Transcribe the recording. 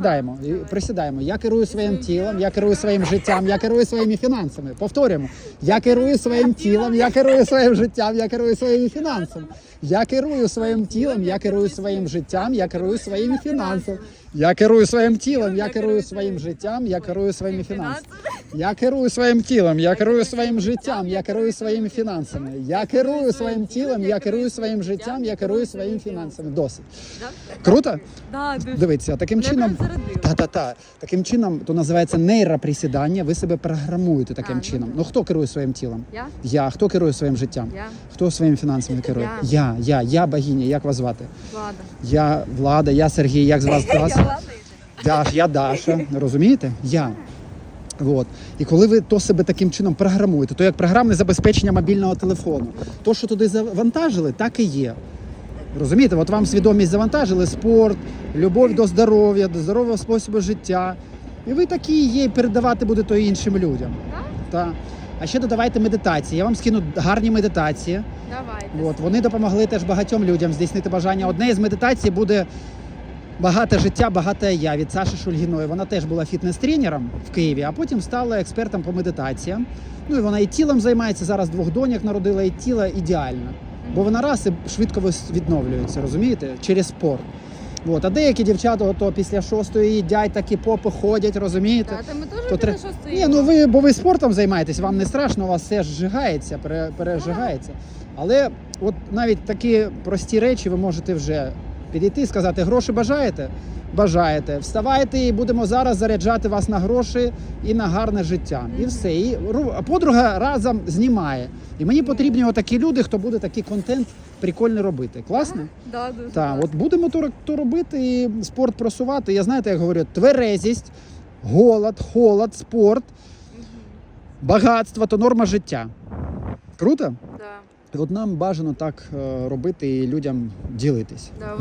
Присідаємо, присідаємо. Я керую своїм тілом, я керую своїм життям, я керую своїми фінансами. Повторюємо. Я керую своїм тілом, я керую своїм життям, я керую своїми фінансами. Я керую своїм тілом, я керую своїм життям, я керую своїми фінансами. Я керую своїм тілом, я керую своїм життям, я керую своїми фінансами. Я керую своїм тілом, я керую своїм життям, я керую своїми фінансами. Я керую своїм тілом, я керую своїм життям, я керую своїми фінансами. Досить. Круто? Дивіться, таким чином. Та-та-та. Таким чином, то називається нейроприсідання. Ви себе програмуєте таким ну чином. Ну хто керує своїм тілом? Я? Хто керує своїм життям? Я. Хто своїми фінансами керує? Я. Я, я, я богиня. Як вас звати? Влада. Я Влада, я Сергій. Як з вас? Я я Даша. Розумієте? Я. От. І коли ви то себе таким чином програмуєте, то як програмне забезпечення мобільного телефону, то, що туди завантажили, так і є. Розумієте, от вам свідомість завантажили спорт, любов до здоров'я, до здорового способу життя. І ви такі є, і передавати будете іншим людям. Так. А ще додавайте медитації. Я вам скину гарні медитації. Давайте. От, вони допомогли теж багатьом людям здійснити бажання. Одне із медитацій буде багате життя, багате я від Саші Шульгіної. Вона теж була фітнес-тренером в Києві, а потім стала експертом по медитаціям. Ну і вона і тілом займається. Зараз двох доньок народила, і тіло ідеально. Бо вона раз і швидко відновлюється, розумієте? Через спорт. От. А деякі дівчата ото після шостої їдять, такі попи ходять, розумієте? Та, та ми теж тре- шостої. Ні, ну ви, бо ви спортом займаєтесь, вам не страшно, у вас все ж зжигається, пере, пережигається. Але от навіть такі прості речі ви можете вже підійти і сказати, гроші бажаєте? Бажаєте. Вставайте і будемо зараз заряджати вас на гроші і на гарне життя. І все. І подруга разом знімає. І мені потрібні отакі люди, хто буде такий контент прикольний робити. Класно? Да, дуже Так, класно. от будемо то, то робити і спорт просувати. Я знаєте, як говорю, тверезість, голод, холод, спорт, багатство то норма життя. Круто? Да. От нам бажано так е, робити і людям ділитись. Да.